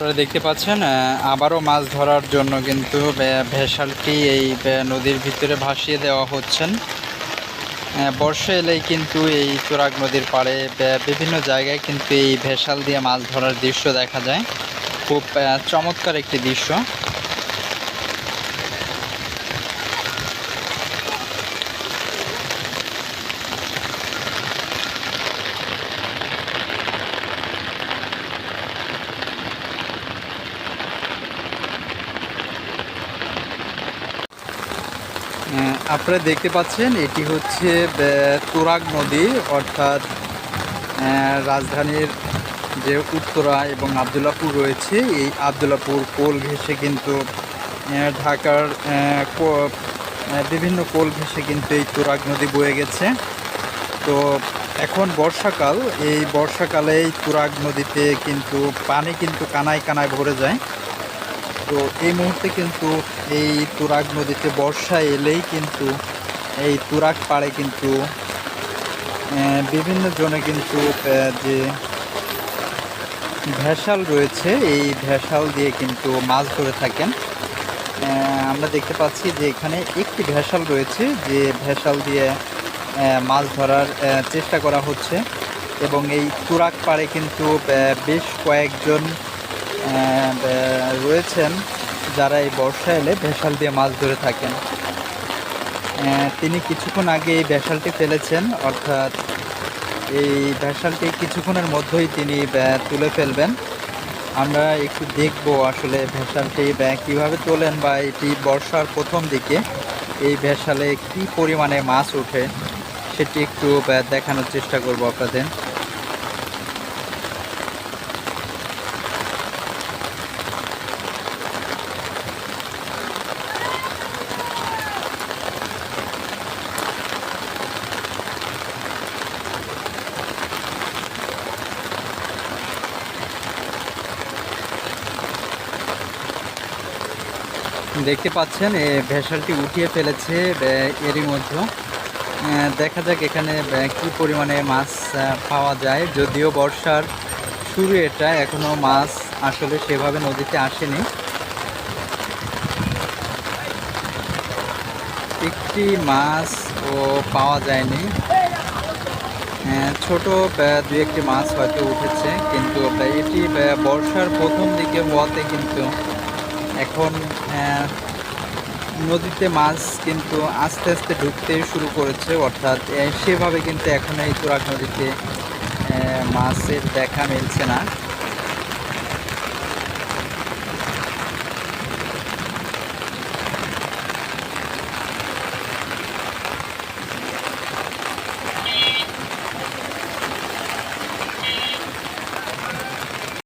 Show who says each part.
Speaker 1: আপনারা দেখতে পাচ্ছেন আবারও মাছ ধরার জন্য কিন্তু ভেসালটি এই নদীর ভিতরে ভাসিয়ে দেওয়া হচ্ছেন। বর্ষা এলেই কিন্তু এই চোরাগ নদীর পাড়ে বিভিন্ন জায়গায় কিন্তু এই ভেসাল দিয়ে মাছ ধরার দৃশ্য দেখা যায়। খুব চমৎকার একটি দৃশ্য। আপনারা দেখতে পাচ্ছেন, এটি হচ্ছে তোরাগ নদী, অর্থাৎ রাজধানীর যে উত্তরা এবং আবদুল্লাপুর রয়েছে, এই আবদুল্লাপুর কোল ঘেঁষে কিন্তু ঢাকার বিভিন্ন কোল ঘেঁষে কিন্তু এই তোরাগ নদী বয়ে গেছে। তো এখন বর্ষাকাল, এই বর্ষাকালে এই তুরাগ নদীতে কিন্তু পানি কিন্তু কানায় কানায় ভরে যায়। তো এই মুহূর্তে কিন্তু এই তুরাগ নদীতে বর্ষা এলেই কিন্তু এই তুরাগ পাড়ে কিন্তু বিভিন্ন জনে কিন্তু যে ভেসাল রয়েছে, এই ভেসাল দিয়ে কিন্তু মাছ ধরে থাকেন। আমরা দেখতে পাচ্ছি যে এখানে একটি ভেসাল রয়েছে, যে ভেসাল দিয়ে মাছ ধরার চেষ্টা করা হচ্ছে। এবং এই তুরাগ পাড়ে কিন্তু বেশ কয়েকজন রয়েছেন যারা এই বর্ষা এলে ভেসাল দিয়ে মাছ ধরে থাকেন। তিনি কিছুক্ষণ আগে এই ভেসালটি ফেলেছেন, অর্থাৎ এই ভেসালটি কিছুক্ষণের মধ্যেই তিনি তুলে ফেলবেন। আমরা একটু দেখব আসলে ভেসালটি কীভাবে তোলেন বা এটি বর্ষার প্রথম দিকে এই ভেসালে কি পরিমাণে মাছ ওঠে, সেটি একটু দেখানোর চেষ্টা করব আপনাদের। দেখতে পাচ্ছেন, এ ভেসালটি উঠিয়ে ফেলেছে এরই মধ্যে দেখা যাক এখানে কি পরিমাণে মাছ পাওয়া যায়। যদিও বর্ষার শুরু এটা, এখনও মাছ আসলে সেভাবে নদীতে আসেনি। একটি মাছ ও পাওয়া যায়নি। ছোট দু একটি মাছ হয়তো উঠেছে, কিন্তু, এটি বর্ষার প্রথম দিকে হওয়াতে কিন্তু এখন নদীতে মাছ কিন্তু আস্তে আস্তে ঢুকতে শুরু করেছে, অর্থাৎ সেভাবে কিন্তু এখন এই তুরাক নদীতে মাছের দেখা মিলছে না।